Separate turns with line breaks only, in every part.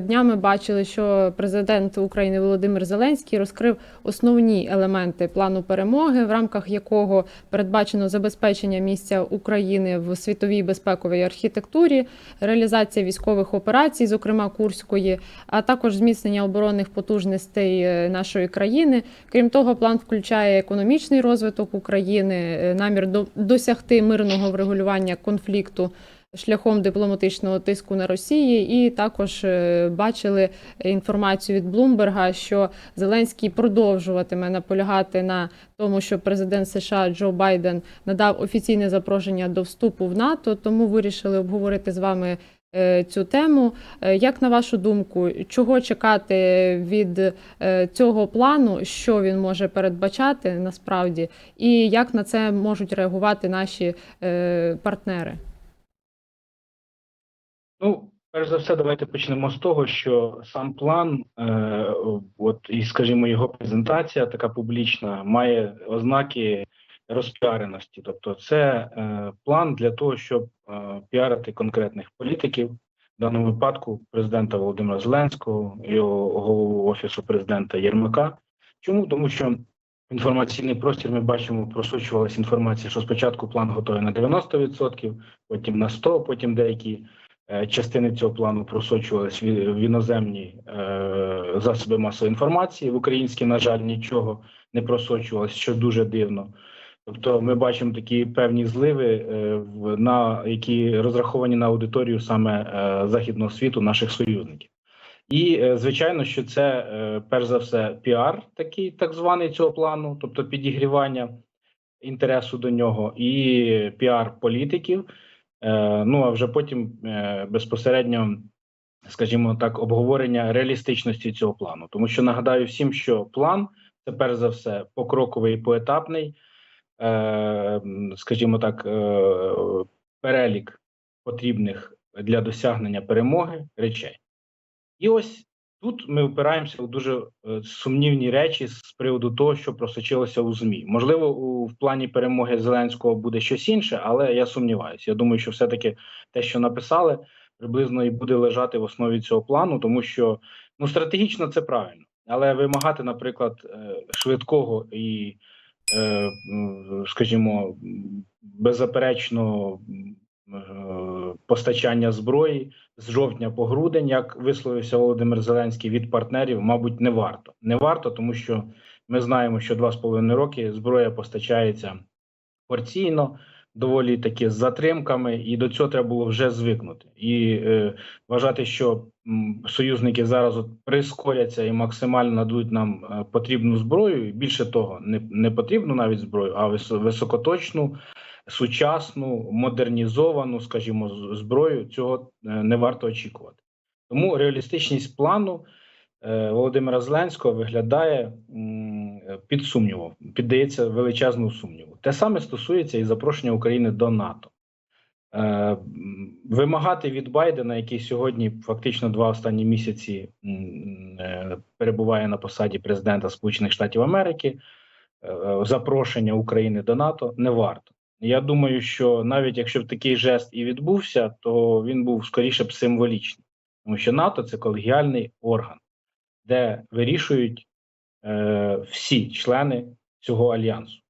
Днями бачили, що президент України Володимир Зеленський розкрив основні елементи плану перемоги, в рамках якого передбачено забезпечення місця України в світовій безпековій архітектурі, реалізація військових операцій, зокрема Курської, а також зміцнення оборонних потужностей е, нашої країни. Крім того, план включає економічний розвиток України, е, намір досягти мирного врегулювання конфлікту шляхом дипломатичного тиску на Росії, і також е, бачили інформацію від Блумберга, що Зеленський продовжуватиме наполягати на тому, що президент США Джо Байден надав офіційне запрошення до вступу в НАТО. Тому вирішили обговорити з вами. е, Цю тему, Е, як на вашу думку, чого чекати від цього плану, що він може передбачати насправді, і як на це можуть реагувати наші партнери?
Ну, перш за все, давайте почнемо з того, що сам план, е, от і скажімо, його презентація така публічна, має ознаки розпіареності. Тобто, це е, план для того, щоб е, піарити конкретних політиків, в даному випадку президента Володимира Зеленського, його голову офісу президента Єрмака. Чому? Тому що інформаційний простір ми бачимо, просочувалася інформація, що спочатку план готовий на 90%, потім на 100%, потім деякі частини цього плану просочувались в іноземні е, засоби масової інформації. В українські, на жаль, нічого не просочувалось, що дуже дивно. Тобто, ми бачимо такі певні зливи, е, на які розраховані на аудиторію саме е, західного світу, наших союзників. І е, звичайно, що це е, перш за все піар, такий так званий цього плану, тобто підігрівання інтересу до нього, і піар політиків. Е, Ну а вже потім е, безпосередньо, скажімо так, обговорення реалістичності цього плану. Тому що нагадаю всім, що план це перш за все покроковий і поетапний, е, скажімо так, перелік потрібних для досягнення перемоги речей. І ось тут ми опираємося у дуже е, сумнівні речі з приводу того, що просочилося у ЗМІ. Можливо, у в плані перемоги Зеленського буде щось інше, але я сумніваюся. Я думаю, що все-таки те, що написали, приблизно і буде лежати в основі цього плану, тому що ну стратегічно це правильно, але вимагати, наприклад, е, швидкого і, е, скажімо, беззаперечно постачання зброї з жовтня по грудень, як висловився Володимир Зеленський від партнерів, мабуть, не варто. Не варто, тому що ми знаємо, що два з половиною роки зброя постачається порційно, доволі таки з затримками, і до цього треба було вже звикнути. І е, вважати, що м, союзники зараз от прискоряться і максимально нададуть нам е, потрібну зброю. Більше того, не, не потрібну навіть зброю, а вис- високоточну сучасну, модернізовану, скажімо, зброю, цього е, не варто очікувати. Тому реалістичність плану е, Володимира Зеленського виглядає під сумнівом, піддається величезному сумніву. Те саме стосується і запрошення України до НАТО. Е, Вимагати від Байдена, який сьогодні фактично два останні місяці перебуває на посаді президента Сполучених Штатів Америки, запрошення України до НАТО не варто. Я думаю, що навіть якщо б такий жест і відбувся, то він був скоріше б символічний, тому що НАТО це колегіальний орган, де вирішують е, всі члени цього альянсу.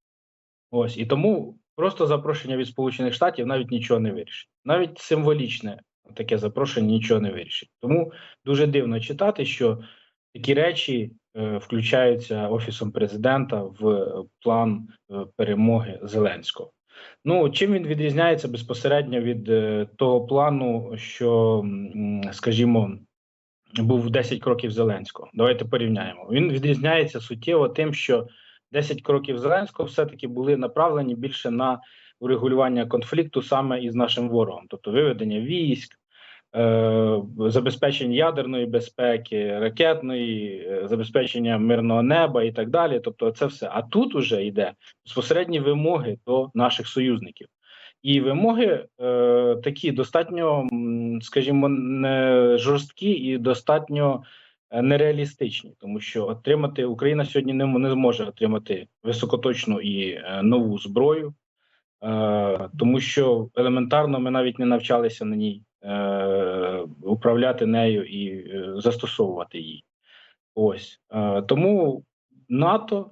Ось і тому просто запрошення від Сполучених Штатів навіть нічого не вирішить. Навіть символічне таке запрошення нічого не вирішить. Тому дуже дивно читати, що такі речі е, включаються офісом президента в план е, перемоги Зеленського. Ну чим він відрізняється безпосередньо від е, того плану, що, скажімо, був 10 кроків Зеленського. Давайте порівняємо. Він відрізняється суттєво тим, що 10 кроків Зеленського все-таки були направлені більше на урегулювання конфлікту саме із нашим ворогом, тобто виведення військ, забезпечення ядерної безпеки, ракетної, е, забезпечення мирного неба і так далі. Тобто, це все. А тут уже йде безпосередні вимоги до наших союзників. І вимоги е, такі достатньо, скажімо, не жорсткі і достатньо е, нереалістичні, тому що отримати Україна сьогодні не, не зможе отримати високоточну і е, нову зброю, е, тому що елементарно ми навіть не навчалися на ній е, управляти нею і е, застосовувати її. Ось е, тому НАТО,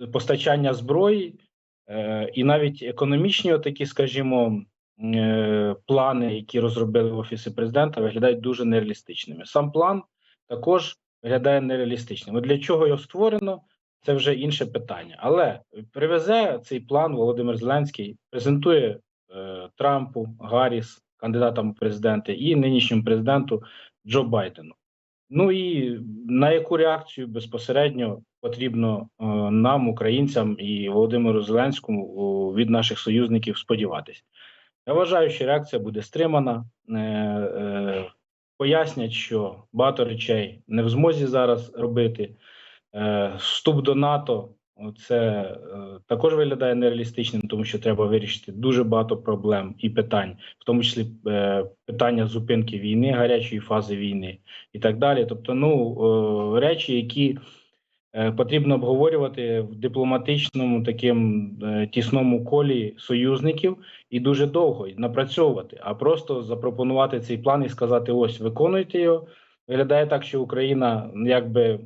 е, постачання зброї е, і навіть економічні, такі, скажімо, е, плани, які розробили в офісі президента, виглядають дуже нереалістичними. Сам план також виглядає нереалістичним. Для чого його створено? Це вже інше питання. Але привезе цей план Володимир Зеленський, презентує е, Трампу, Гарріс, кандидатам у президенти, і нинішньому президенту Джо Байдену. Ну і на яку реакцію безпосередньо потрібно е, нам, українцям і Володимиру Зеленському від наших союзників сподіватися? Я вважаю, що реакція буде стримана. Е, е, пояснять, що багато речей не в змозі зараз робити. Вступ до НАТО це е, також виглядає нереалістичним, тому що треба вирішити дуже багато проблем і питань, в тому числі е, питання зупинки війни, гарячої фази війни і так далі. Тобто, ну е, речі, які потрібно обговорювати в дипломатичному таким тісному колі союзників і дуже довго і напрацьовувати, а просто запропонувати цей план і сказати: ось виконуйте його. Виглядає так, що Україна якби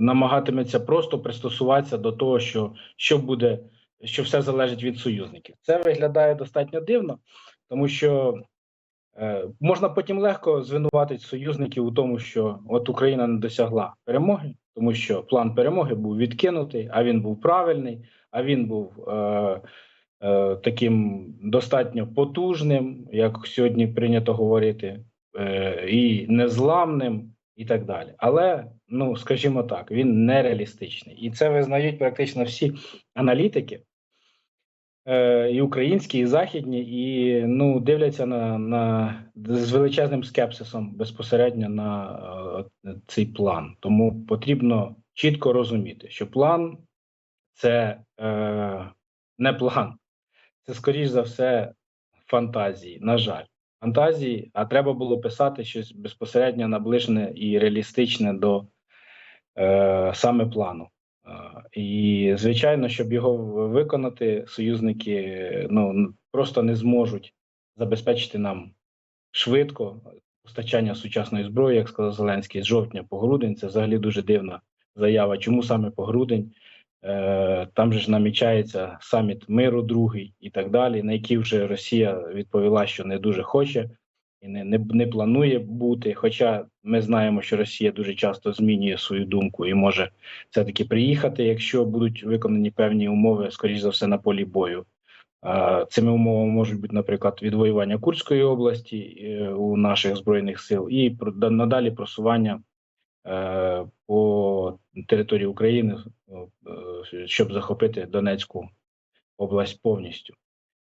намагатиметься просто пристосуватися до того, що, що буде, що все залежить від союзників. Це виглядає достатньо дивно, тому що е, можна потім легко звинуватити союзників у тому, що от Україна не досягла перемоги, тому що план перемоги був відкинутий, а він був правильний, а він був. Е, е, Таким достатньо потужним, як сьогодні прийнято говорити, е, і незламним, і так далі. Але ну скажімо так, він нереалістичний, і це визнають практично всі аналітики, е, і українські, і західні, і ну дивляться на, на з величезним скепсисом безпосередньо на е, цей план. Тому потрібно чітко розуміти, що план це е, не план, це скоріш за все фантазії. На жаль фантазії, а треба було писати щось безпосередньо наближене і реалістичне до саме плану. Е, і звичайно, щоб його виконати, союзники ну просто не зможуть забезпечити нам швидко постачання сучасної зброї, як сказав Зеленський, з жовтня по грудень. Це взагалі дуже дивна заява. Чому саме по грудень? Е, Там же ж намічається саміт миру, другий і так далі, на який вже Росія відповіла, що не дуже хоче і не, не, не планує бути. Хоча ми знаємо, що Росія дуже часто змінює свою думку і може все-таки приїхати, якщо будуть виконані певні умови, скоріш за все, на полі бою. Цими умовами можуть бути, наприклад, відвоювання Курської області е, у наших збройних сил і надалі просування е, по території України, е, щоб захопити Донецьку область повністю.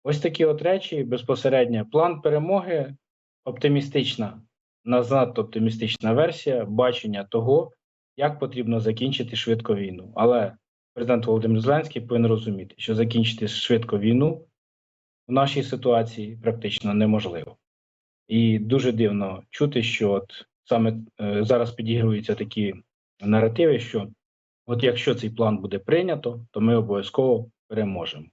Ось такі от речі безпосередньо. План перемоги оптимістична, назад оптимістична версія бачення того, як потрібно закінчити швидко війну. Але президент Володимир Зеленський повинен розуміти, що закінчити швидко війну в нашій ситуації практично неможливо. І дуже дивно чути, що от саме е, зараз підігруються такі наративи, що от якщо цей план буде прийнято, то ми обов'язково переможемо.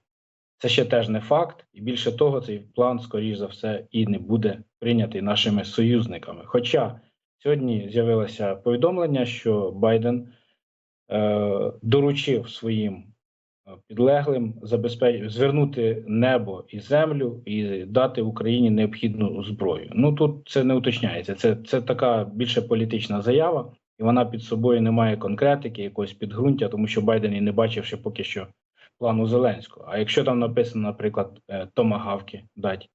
Це ще теж не факт, і більше того, цей план, скоріш за все, і не буде прийнятий нашими союзниками. Хоча сьогодні з'явилося повідомлення, що Байден е, доручив своїм е, підлеглим забезпеч... звернути небо і землю і дати Україні необхідну зброю. Ну тут це не уточняється. Це, це така більше політична заява, і вона під собою не має конкретики, якогось підґрунтя, тому що Байден і не бачив ще поки що плану Зеленського. А якщо там написано, наприклад, е, томагавки дать,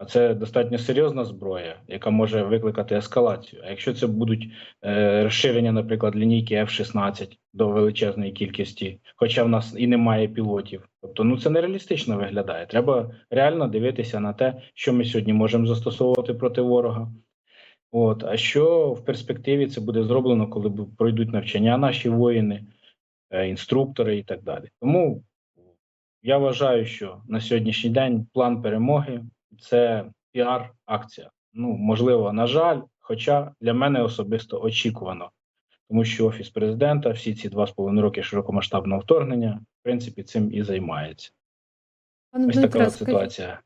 а це достатньо серйозна зброя, яка може викликати ескалацію. А якщо це будуть е, розширення, наприклад, лінійки F-16 до величезної кількості, хоча в нас і немає пілотів, тобто ну це нереалістично виглядає. Треба реально дивитися на те, що ми сьогодні можемо застосовувати проти ворога. От, а що в перспективі це буде зроблено, коли пройдуть навчання наші воїни, е, інструктори і так далі. Тому я вважаю, що на сьогоднішній день план перемоги це піар-акція. Ну, можливо, на жаль, хоча для мене особисто очікувано, тому що офіс президента всі ці два з половиною роки широкомасштабного вторгнення, в принципі, цим і займається.
Пане
Ось така от ситуація.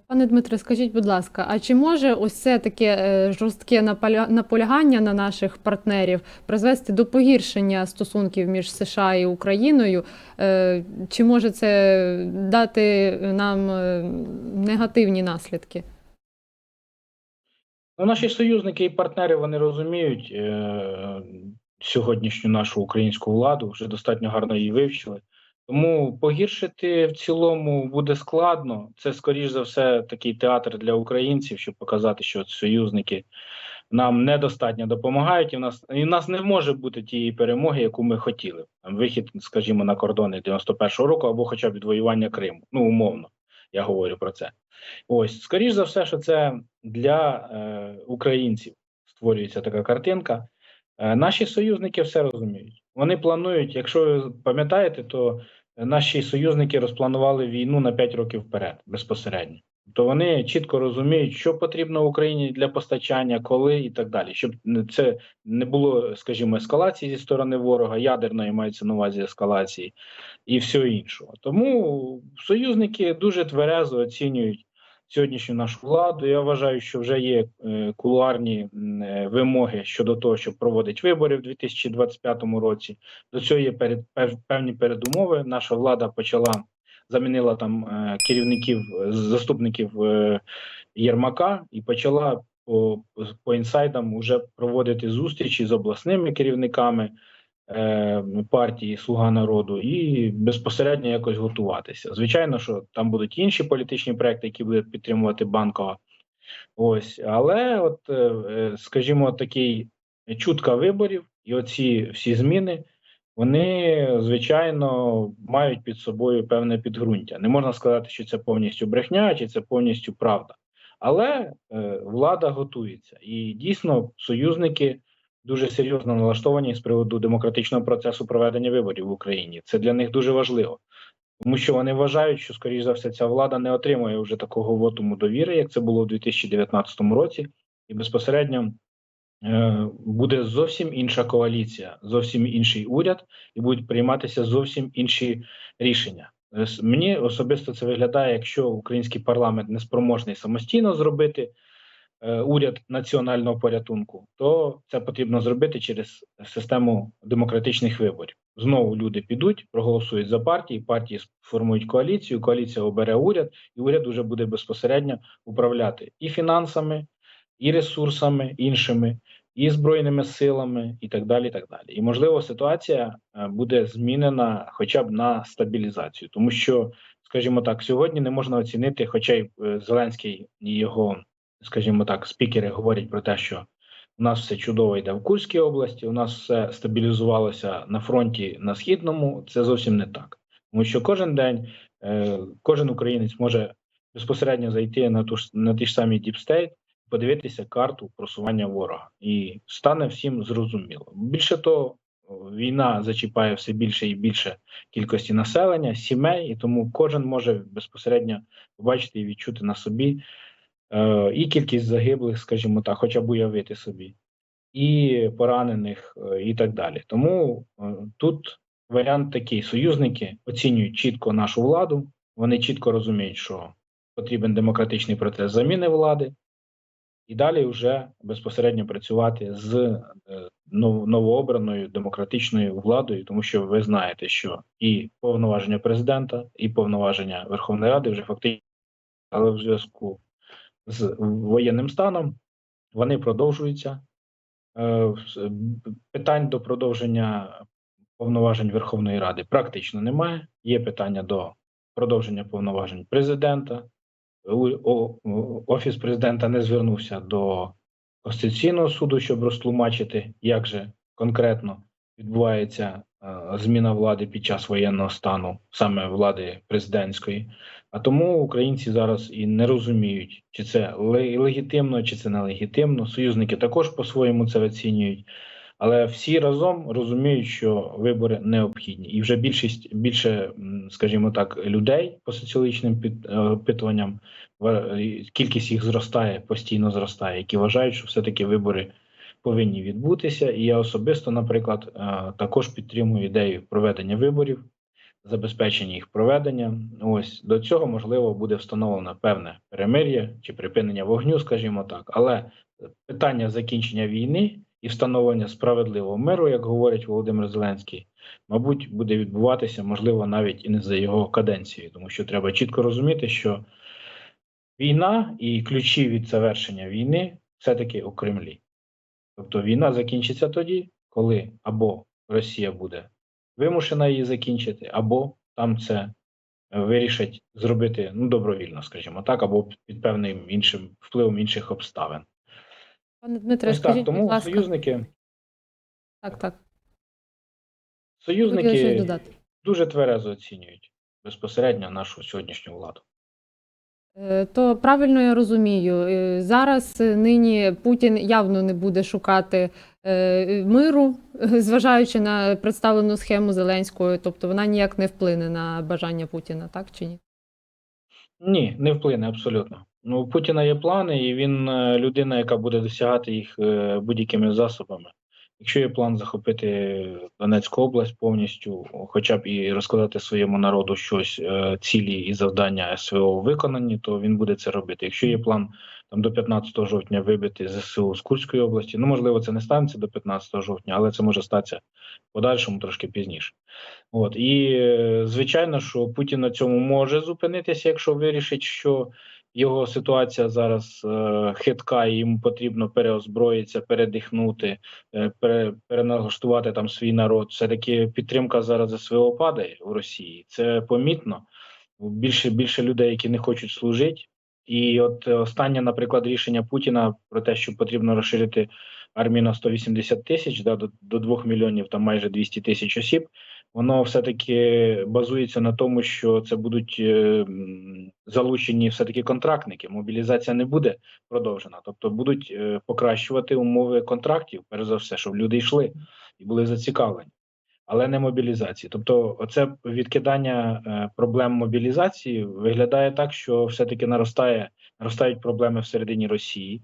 Пане Дмитре, скажіть, будь ласка, а чи може ось це таке е, жорстке наполя- наполягання на наших партнерів призвести до погіршення стосунків між США і Україною? Е, Чи може це дати нам е, негативні наслідки?
Ну, наші союзники і партнери вони розуміють е, сьогоднішню нашу українську владу, вже достатньо гарно її вивчили. Тому погіршити в цілому буде складно. Це, скоріш за все, такий театр для українців, щоб показати, що союзники нам недостатньо допомагають, і в нас і в нас не може бути тієї перемоги, яку ми хотіли. Вихід, скажімо, на кордони 91-го року, або хоча б відвоювання Криму. Ну, умовно, я говорю про це. Ось, скоріш за все, що це для е, українців створюється така картинка. Е, наші союзники все розуміють. Вони планують, якщо ви пам'ятаєте, то наші союзники розпланували війну на 5 років вперед безпосередньо. То вони чітко розуміють, що потрібно Україні для постачання, коли і так далі, щоб це не було, скажімо, ескалації зі сторони ворога, ядерної мається на увазі ескалації і всього іншого. Тому союзники дуже тверезо оцінюють сьогоднішню нашу владу. Я вважаю, що вже є е, кулуарні е, вимоги щодо того, щоб проводити вибори в 2025 році. До цього є перед певні передумови. Наша влада почала замінила там е, керівників заступників Єрмака і почала по, по інсайдам вже проводити зустрічі з обласними керівниками партії Слуга народу і безпосередньо якось готуватися. Звичайно, що там будуть інші політичні проекти, які буде підтримувати банкова. Ось, але, от, е, е, скажімо, такий чутка виборів і оці всі зміни. Вони, звичайно, мають під собою певне підґрунтя. Не можна сказати, що це повністю брехня, чи це повністю правда. Але е, влада готується, і дійсно союзники дуже серйозно налаштовані з приводу демократичного процесу проведення виборів в Україні. Це для них дуже важливо, тому що вони вважають, що, скоріш за все, ця влада не отримує вже такого вотуму довіри, як це було в 2019 році, і безпосередньо е, буде зовсім інша коаліція, зовсім інший уряд, і будуть прийматися зовсім інші рішення. Е, Мені особисто це виглядає, якщо український парламент не спроможний самостійно зробити уряд національного порятунку, то це потрібно зробити через систему демократичних виборів. Знову люди підуть, проголосують за партії, партії сформують коаліцію, коаліція обере уряд, і уряд уже буде безпосередньо управляти і фінансами, і ресурсами іншими, і збройними силами, і так далі. І так далі. І можливо, ситуація е, буде змінена хоча б на стабілізацію, тому що, скажімо так, сьогодні не можна оцінити, хоча й е, Зеленський і його, скажімо так, спікери говорять про те, що у нас все чудово йде в Курській області, у нас все стабілізувалося на фронті на східному. Це зовсім не так, тому що кожен день е, кожен українець може безпосередньо зайти на ту ж на ті ж самі діпстейт, подивитися карту просування ворога, і стане всім зрозуміло. Більше того, війна зачіпає все більше і більше кількості населення, сімей, і тому кожен може безпосередньо побачити і відчути на собі е, і кількість загиблих, скажімо так, хоча б уявити собі, і поранених, е, і так далі. Тому е, тут варіант такий: союзники оцінюють чітко нашу владу, вони чітко розуміють, що потрібен демократичний процес заміни влади, і далі вже безпосередньо працювати з новообраною демократичною владою, тому що ви знаєте, що і повноваження президента, і повноваження Верховної Ради вже фактично, але в зв'язку з воєнним станом вони продовжуються. Е, б- Питань до продовження повноважень Верховної Ради практично немає. Є питання до продовження повноважень президента. Офіс президента не звернувся до Конституційного суду, щоб розтлумачити, як же конкретно відбувається е, зміна влади під час воєнного стану, саме влади президентської. А тому українці зараз і не розуміють, чи це легітимно, чи це нелегітимно. Союзники також по-своєму це оцінюють. Але всі разом розуміють, що вибори необхідні, і вже більшість більше, скажімо так, людей по соціологічним е, опитуванням кількість їх зростає, постійно зростає, які вважають, що все-таки вибори повинні відбутися. І я особисто, наприклад, е, також підтримую ідею проведення виборів забезпечення їх проведення. Ось до цього можливо буде встановлено певне перемир'я чи припинення вогню, скажімо так. Але питання закінчення війни і встановлення справедливого миру, як говорить Володимир Зеленський, мабуть, буде відбуватися можливо навіть і не за його каденцією, тому що треба чітко розуміти, що війна і ключі від завершення війни все-таки у Кремлі. Тобто війна закінчиться тоді, коли або Росія буде вимушена її закінчити, або там це е, вирішать зробити ну добровільно, скажімо так, або під певним іншим впливом інших обставин.
Пане Дмитре,
Ось
скажіть,
так, тому
будь ласка,
союзники,
так, так.
Союзники дуже тверезо оцінюють безпосередньо нашу сьогоднішню владу.
Е, То правильно я розумію, е, зараз нині Путін явно не буде шукати миру, е, зважаючи на представлену схему Зеленської, тобто вона ніяк не вплине на бажання Путіна, так чи ні?
Ні, не вплине абсолютно. Ну, у Путіна є плани, і він е, людина, яка буде досягати їх е, будь-якими засобами. Якщо є план захопити Донецьку область повністю, хоча б і розказати своєму народу щось, е, цілі і завдання СВО виконані, то він буде це робити. Якщо є план там до 15 жовтня вибити ЗСУ з Курської області, ну можливо, це не станеться до 15 жовтня, але це може статися подальшому трошки пізніше. От і е, звичайно, що Путін на цьому може зупинитися, якщо вирішить, що його ситуація зараз е, хитка, і йому потрібно переозброїтися, передихнути, е, пере, переналаштувати там свій народ. Все таки підтримка зараз СВО падає в Росії. Це помітно. Більше більше людей, які не хочуть служити. І от останнє, наприклад, рішення Путіна про те, що потрібно розширити армію на 180 тисяч, да, до, до 2 мільйонів, там майже 200 тисяч осіб. Воно все-таки базується на тому, що це будуть е, залучені все-таки контрактники. Мобілізація не буде продовжена, тобто будуть е, покращувати умови контрактів, перш за все, щоб люди йшли і були зацікавлені, але не мобілізації. Тобто, оце відкидання е, проблем мобілізації виглядає так, що все-таки наростає, наростають проблеми всередині Росії.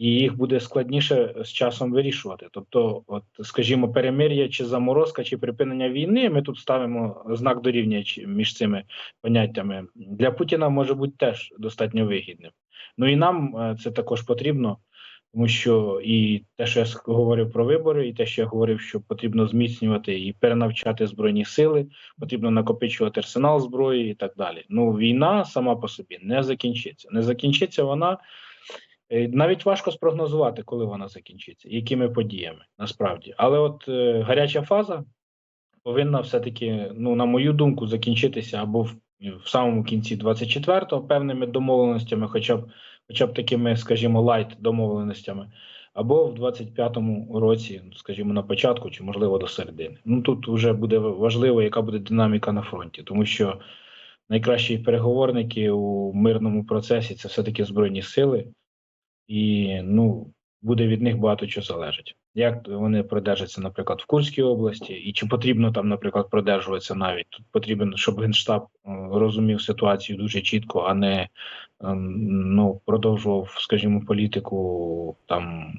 І їх буде складніше з часом вирішувати. Тобто, от, скажімо, перемир'я чи заморозка, чи припинення війни, ми тут ставимо знак дорівнює між цими поняттями. Для Путіна може бути теж достатньо вигідним. Ну і нам е, це також потрібно, тому що і те, що я говорив про вибори, і те, що я говорив, що потрібно зміцнювати і перенавчати збройні сили, потрібно накопичувати арсенал зброї і так далі. Ну, війна сама по собі не закінчиться. Не закінчиться вона. Е, Навіть важко спрогнозувати, коли вона закінчиться, якими подіями насправді. Але от е, гаряча фаза повинна все-таки, ну на мою думку, закінчитися або в, в самому кінці 24-го певними домовленостями, хоча б, хоча б такими, скажімо, лайт домовленостями, або в 25-му році, скажімо, на початку, чи можливо до середини. Ну тут вже буде важливо, яка буде динаміка на фронті, тому що найкращі переговорники у мирному процесі це все-таки збройні сили і ну буде від них багато чого залежить. Як вони продержаться, наприклад, в Курській області, і чи потрібно там, наприклад, продержуватися навіть тут потрібен, щоб генштаб е, розумів ситуацію дуже чітко, а не ем, ну продовжував, скажімо, політику там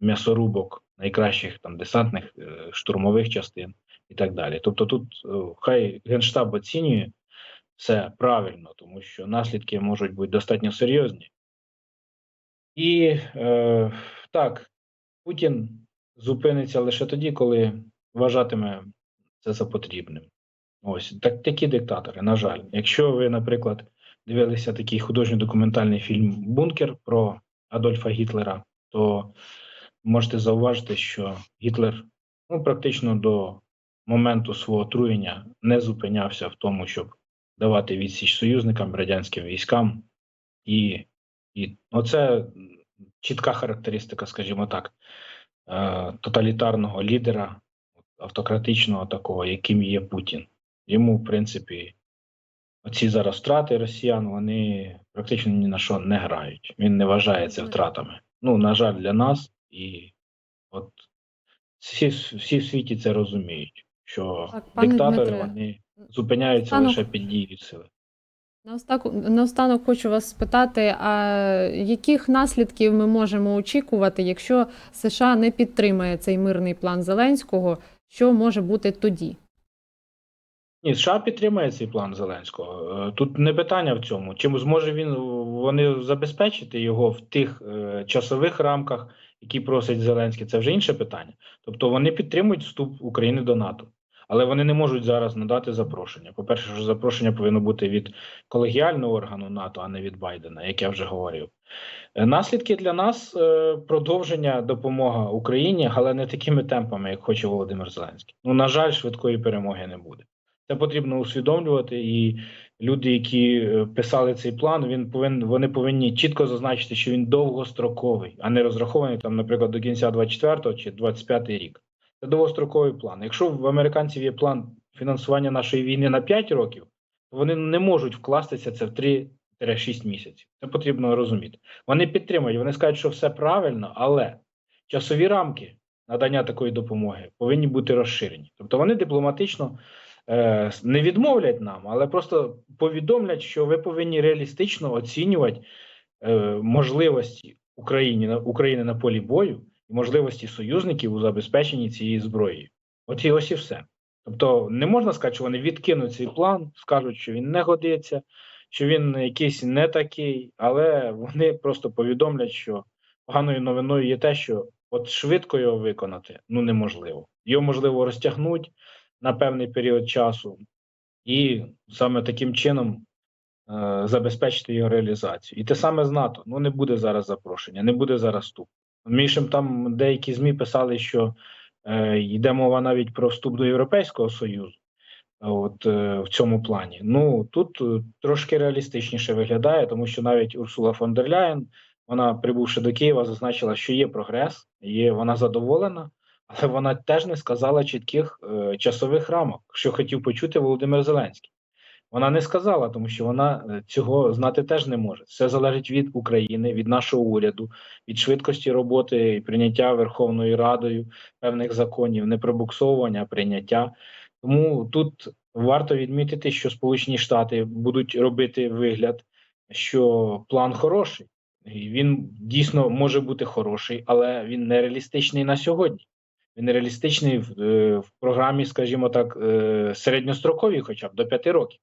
м'ясорубок найкращих там десантних е, штурмових частин і так далі. Тобто, тут е, хай генштаб оцінює все правильно, тому що наслідки можуть бути достатньо серйозні. І е, так, Путін зупиниться лише тоді, коли вважатиме це за потрібним. Ось так, такі диктатори, на жаль. Якщо ви, наприклад, дивилися такий художньо-документальний фільм Бункер про Адольфа Гітлера, то можете зауважити, що Гітлер ну, практично до моменту свого отруєння не зупинявся в тому, щоб давати відсіч союзникам, радянським військам. І, і оце чітка характеристика, скажімо так, е, тоталітарного лідера, автократичного такого, яким є Путін. Йому, в принципі, оці зараз втрати росіян, вони практично ні на що не грають. Він не вважає це втратами. Ну, на жаль, для нас, і от всі, всі в світі це розуміють, що
Так,
диктатори
Дмитре,
вони зупиняються
Стану-
лише під дією сили.
Наостанок, хочу вас спитати, а яких наслідків ми можемо очікувати, якщо США не підтримає цей мирний план Зеленського, що може бути тоді?
Ні, США підтримує цей план Зеленського. Е, Тут не питання в цьому. Чи зможе він вони забезпечити його в тих е, часових рамках, які просить Зеленський, це вже інше питання. Тобто вони підтримують вступ України до НАТО, але вони не можуть зараз надати запрошення. По-перше, що запрошення повинно бути від колегіального органу НАТО, а не від Байдена, як я вже говорив. Е, Наслідки для нас е, продовження допомога Україні, але не такими темпами, як хоче Володимир Зеленський. Ну на жаль, швидкої перемоги не буде. Це потрібно усвідомлювати, і люди, які е, писали цей план, він повинен вони повинні чітко зазначити, що він довгостроковий, а не розрахований там, наприклад, до кінця 24 чи 25 рік. Довгостроковий план. Якщо в американців є план фінансування нашої війни на 5 років, то вони не можуть вкластися це в 3-6 місяців. Це потрібно розуміти. Вони підтримують, вони скажуть, що все правильно, але часові рамки надання такої допомоги повинні бути розширені. Тобто вони дипломатично е, не відмовлять нам, але просто повідомлять, що ви повинні реалістично оцінювати е, можливості України України на полі бою і можливості союзників у забезпеченні цієї зброї. От і ось і все. Тобто не можна сказати, що вони відкинуть цей план, скажуть, що він не годиться, що він якийсь не такий, але вони просто повідомлять, що поганою новиною є те, що от швидко його виконати ну неможливо. Його можливо розтягнути на певний період часу, і саме таким чином е, забезпечити його реалізацію. І те саме з НАТО. Ну не буде зараз запрошення, не буде зараз вступ. Мішим там деякі змі писали, що е, йде мова навіть про вступ до Європейського Союзу. От е, в цьому плані. Ну тут е, трошки реалістичніше виглядає, тому що навіть Урсула фон дер Ляєн, вона прибувши до Києва, зазначила, що є прогрес, є вона задоволена, але вона теж не сказала чітких е, часових рамок, що хотів почути Володимир Зеленський. Вона не сказала, тому що вона е, цього знати теж не може. Все залежить від України, від нашого уряду, від швидкості роботи і прийняття Верховною Радою певних законів, не пробуксовування, а прийняття. Тому тут варто відмітити, що Сполучені Штати будуть робити вигляд, що план хороший, він дійсно може бути хороший, але він не реалістичний на сьогодні. Він реалістичний в, е, в програмі, скажімо так, е, середньостроковій, хоча б до п'яти років.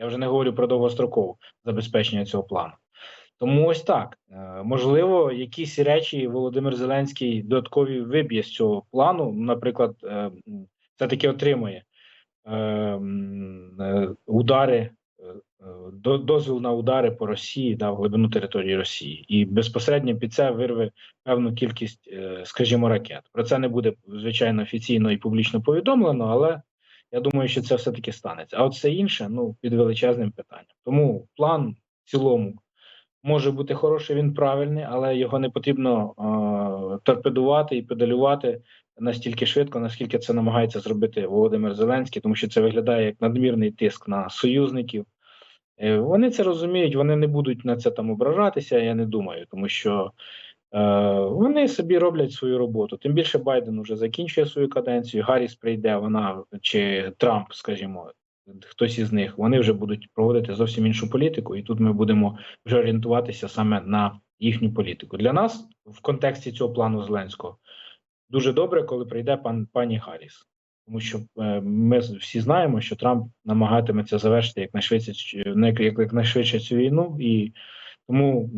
Я вже не говорю про довгострокове забезпечення цього плану. Тому ось так Е, можливо, якісь речі Володимир Зеленський додаткові виб'є з цього плану. Наприклад, е, все таки отримує е, удари, до- дозвіл на удари по Росії да, в глибину території Росії, і безпосередньо під це вирве певну кількість, скажімо, ракет. Про це не буде звичайно офіційно і публічно повідомлено, але я думаю, що це все таки станеться. А от все інше ну під величезним питанням. Тому план в цілому може бути хороший, він правильний, але його не потрібно е, торпедувати і педалювати настільки швидко, наскільки це намагається зробити Володимир Зеленський, тому що це виглядає як надмірний тиск на союзників. Е, Вони це розуміють, вони не будуть на це там ображатися, я не думаю, тому що вони собі роблять свою роботу. Тим більше Байден вже закінчує свою каденцію. Гарріс прийде, вона чи Трамп, скажімо, хтось із них, вони вже будуть проводити зовсім іншу політику, і тут ми будемо вже орієнтуватися саме на їхню політику. Для нас в контексті цього плану Зеленського дуже добре, коли прийде пан пані Гарріс. Тому що е, ми всі знаємо, що Трамп намагатиметься завершити якнайшвидше якнайшвидше цю війну, і тому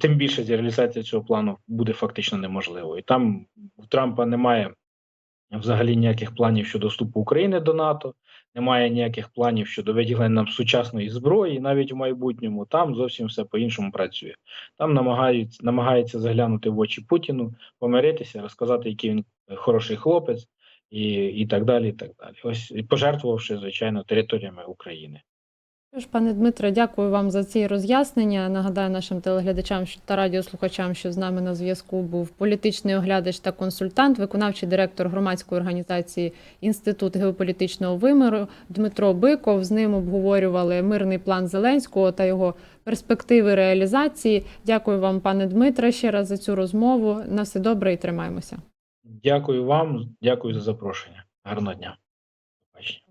тим більше реалізація цього плану буде фактично неможливою. Там у Трампа немає взагалі ніяких планів щодо вступу України до НАТО, немає ніяких планів щодо виділення нам сучасної зброї, навіть в майбутньому. Там зовсім все по-іншому працює. Там намагаються намагається заглянути в очі Путіну, помиритися, розказати, який він хороший хлопець, і, і так далі. І так далі. Ось пожертвувавши, звичайно, територіями України.
Що ж, пане Дмитре, дякую вам за ці роз'яснення. Нагадаю нашим телеглядачам та радіослухачам, що з нами на зв'язку був політичний оглядач та консультант, виконавчий директор громадської організації Інститут геополітичного виміру Дмитро Биков. З ним обговорювали мирний план Зеленського та його перспективи реалізації. Дякую вам, пане Дмитре, ще раз за цю розмову. На все добре і тримаємося.
Дякую вам, дякую за запрошення. Гарного дня. Побачення.